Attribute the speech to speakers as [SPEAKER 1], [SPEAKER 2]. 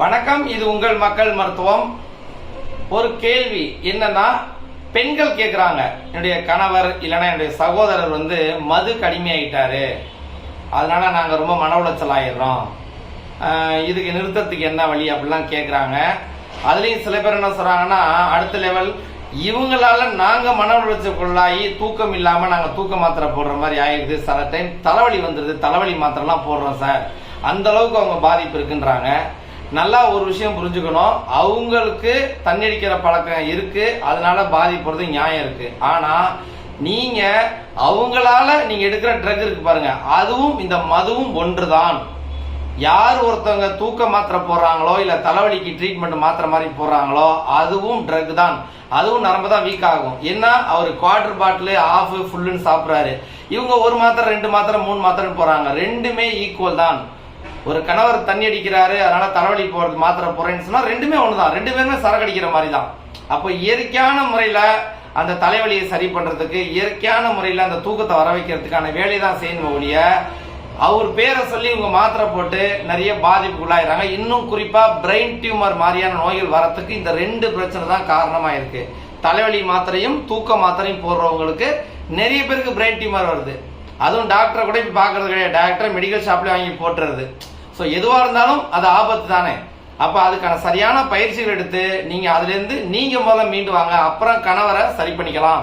[SPEAKER 1] வணக்கம் இது உங்கள் மக்கள் மருத்துவம். ஒரு கேள்வி என்னன்னா பெண்கள் கேட்குறாங்க என்னுடைய கணவர் இல்லைன்னா என்னுடைய சகோதரர் வந்து மது கடுமையாயிட்டாரு. அதனால நாங்கள் ரொம்ப மன உளைச்சல் ஆயிடுறோம். இதுக்கு நிறுத்தத்துக்கு என்ன வழி அப்படிலாம் கேட்குறாங்க அதுலேயும் சில பேர் என்ன சொல்கிறாங்கன்னா அடுத்த லெவல் இவங்களால நாங்கள் மன உளைச்சலுக்குள்ளாகி தூக்கம் இல்லாமல் நாங்கள் தூக்க மாத்திரை போடுற மாதிரி ஆயிடுது சில டைம் தலைவலி வந்துடுது தலைவலி மாத்திரைலாம் போடுறோம் சார். அந்த அளவுக்கு அவங்க பாதிப்பு இருக்குன்றாங்க. நல்லா ஒரு விஷயம் புரிஞ்சுக்கணும். அவங்களுக்கு தண்ணி அடிக்கிற பழக்கம் இருக்கு. அதனால பாதிப்புறது நியாயம் இருக்கு. ஆனா நீங்க அவங்களால நீங்க எடுக்கிற ட்ரக் இருக்கு பாருங்க. அதுவும் இந்த மதுவும் ஒன்றுதான். யார் ஒருத்தவங்க தூக்க மாத்திரை போடுறாங்களோ இல்ல தலைவலிக்கு ட்ரீட்மெண்ட் மாத்திரை மாதிரி போடுறாங்களோ அதுவும் ட்ரக் தான். அதுவும் நரம்பு தான் வீக் ஆகும். என்ன அவர் குவார்டர் பாட்டில் ஆஃப் ஃபுல்லுன்னு சாப்பிட்றாரு. இவங்க ஒரு மாத்திரை ரெண்டு மாத்திரை மூணு மாத்திரைன்னு போறாங்க ரெண்டுமே ஈக்குவல் தான். ஒரு கணவர் தண்ணி அடிக்கிறாரு அதனால தலைவலி போறது மாத்திரை போறேன்னு சொன்னா ரெண்டுமே ஒண்ணுதான். ரெண்டு பேருமே சரக்கு அடிக்கிற மாதிரி தான் அப்போ இயற்கையான முறையில அந்த தலைவலியை சரி பண்றதுக்கு இயற்கையான முறையில அந்த தூக்கத்தை வர வைக்கிறதுக்கான வேலையை தான் செய்யணும் ஒழிய அவர் பேரை சொல்லி இவங்க மாத்திரை போட்டு நிறைய பாதிப்புக்குள்ளாயிராங்க இன்னும் குறிப்பா பிரெயின் டியூமர் மாதிரியான நோய்கள் வரத்துக்கு இந்த ரெண்டு பிரச்சனை தான் காரணமா இருக்கு தலைவலி மாத்திரையும் தூக்க மாத்திரையும் போடுறவங்களுக்கு நிறைய பேருக்கு பிரெயின் டியூமர் வருது. அதுவும் டாக்டரை கூட இப்ப பாக்குறது கிடையாது. டாக்டரை மெடிக்கல் ஷாப்ல வாங்கி போட்டுறது. ஸோ எதுவாக இருந்தாலும் அது ஆபத்து தானே. அப்போ அதுக்கான சரியான பயிற்சிகள் எடுத்து நீங்கள் அதுலேருந்து நீங்கள் முதல்ல மீண்டு வாங்க. அப்புறம் கணவரை சரி பண்ணிக்கலாம்.